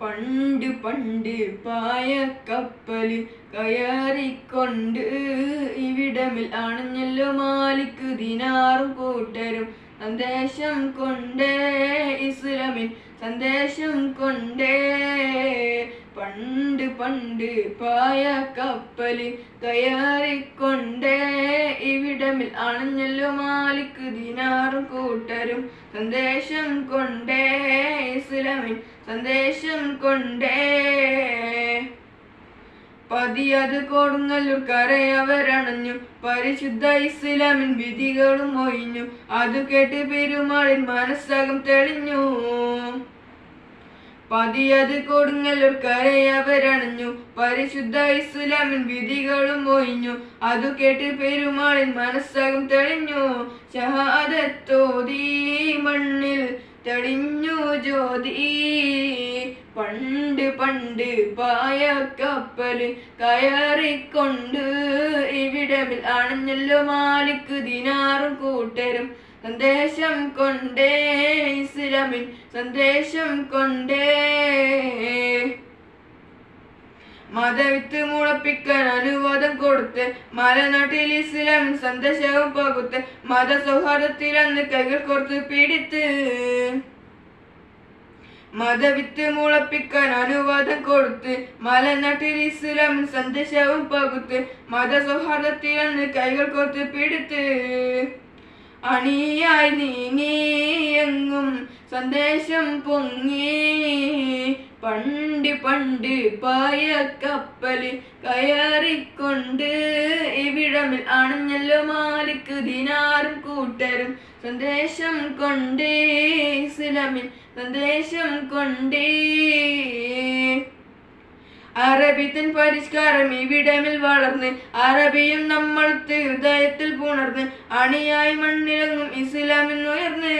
പണ്ട് പണ്ട് പായ കപ്പൽ കയറിക്കൊണ്ട്. ഇവിടമിൽ ആണഞ്ഞല്ലോ മാലിക്ക് ദിനാറും കൂട്ടരും. സന്ദേശം കൊണ്ടേ ഇസ്ലാമിൽ സന്ദേശം കൊണ്ടേ. പണ്ട് പണ്ട് പായ കപ്പൽ കയറിക്കൊണ്ടേ ഇവിടമിൽ അണഞ്ഞല്ലോ മാലിക്ക് ദിനാറും കൂട്ടരും. സന്ദേശം കൊണ്ടേ ഇസ്ലാമിൽ സന്ദേശം കൊണ്ടേ. പതിയത് കൊടുങ്ങല്ലൂർ കരയവരണഞ്ഞു പരിശുദ്ധ ഇസ്ലാമിൻ വിധികളും ഒഴിഞ്ഞു. അതു കേട്ട് പെരുമാളിൻ മനസ്സകം തെളിഞ്ഞു. പതിയത് കൊടുങ്ങല്ലൂർ കരയവരണഞ്ഞു പരിശുദ്ധ ഇസ്ലാമിൻ വിധികളും ഒഴിഞ്ഞു. അതു കേട്ട് പെരുമാളിൻ മനസ്സകം തെളിഞ്ഞു. ഷഹാദത്തോതി മണ്ണിൽ തെളിഞ്ഞു ജ്യോതി. പണ്ട് പണ്ട് പായ കപ്പൽ കയറിക്കൊണ്ട് ഇവിടമിൽ അണഞ്ഞല്ലോ മാലിക്ക് ദിനാറും കൂട്ടരും. സന്ദേശം കൊണ്ടേ ഇസ്ലാമിൻ സന്ദേശം കൊണ്ടേ. മതവിത്ത് മുളപ്പിക്കാൻ അനുവാദം കൊടുത്ത് മലനാട്ടിൽ ഇസ്ലാമിൻ സന്ദേശവും പകുത്ത് മതസൗഹാർദ്ദത്തിൽ അന്ന് കൈകൾ കൊടുത്ത് പിടിത്ത്. മതവിത്ത് മുളപ്പിക്കാൻ അനുവാദം കൊടുത്ത് മലനാട്ടിൽ ഇസ്ലാം സന്ദേശവും പകുത്ത് മത സൗഹാർദ്ദത്തിൽ കൈകൾ കൊത്ത് പിടുത്ത്. അണിയായി നീങ്ങി എങ്ങും സന്ദേശം പൊങ്ങി. പണ്ട് പണ്ട് പായ കപ്പൽ കയറിക്കൊണ്ട് ഇവിടമിൽ അണഞ്ഞല്ലോ മാലിക്ക് ദിനാറും കൂട്ടരും സന്ദേശം കൊണ്ട് ഇസ്ലാമിൽ സന്ദേശം കൊണ്ടേ. അറബിത്തൻ പരിഷ്കാരം ഇവിടമിൽ വളർന്ന് അറബിയും നമ്മൾ ഹൃദയത്തിൽ പുണർന്ന് അണിയായി മണ്ണിറങ്ങും ഇസ്ലാമിൽ ഉയർന്ന്.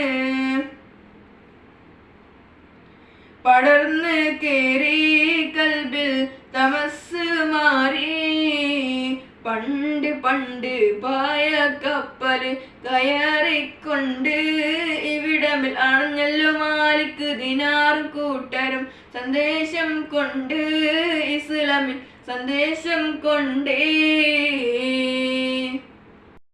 പടർന്ന് കേറി കൽബിൽ തമസ് പണ്ട് പണ്ട് പായ കപ്പൽ കയറിക്കൊണ്ട് ഇവിടമിൽ അണഞ്ഞല്ലോ മാലിക്ക് ദിനാറും കൂട്ടരും സന്ദേശം കൊണ്ട് ഇസ്ലാമിൽ സന്ദേശം കൊണ്ടേ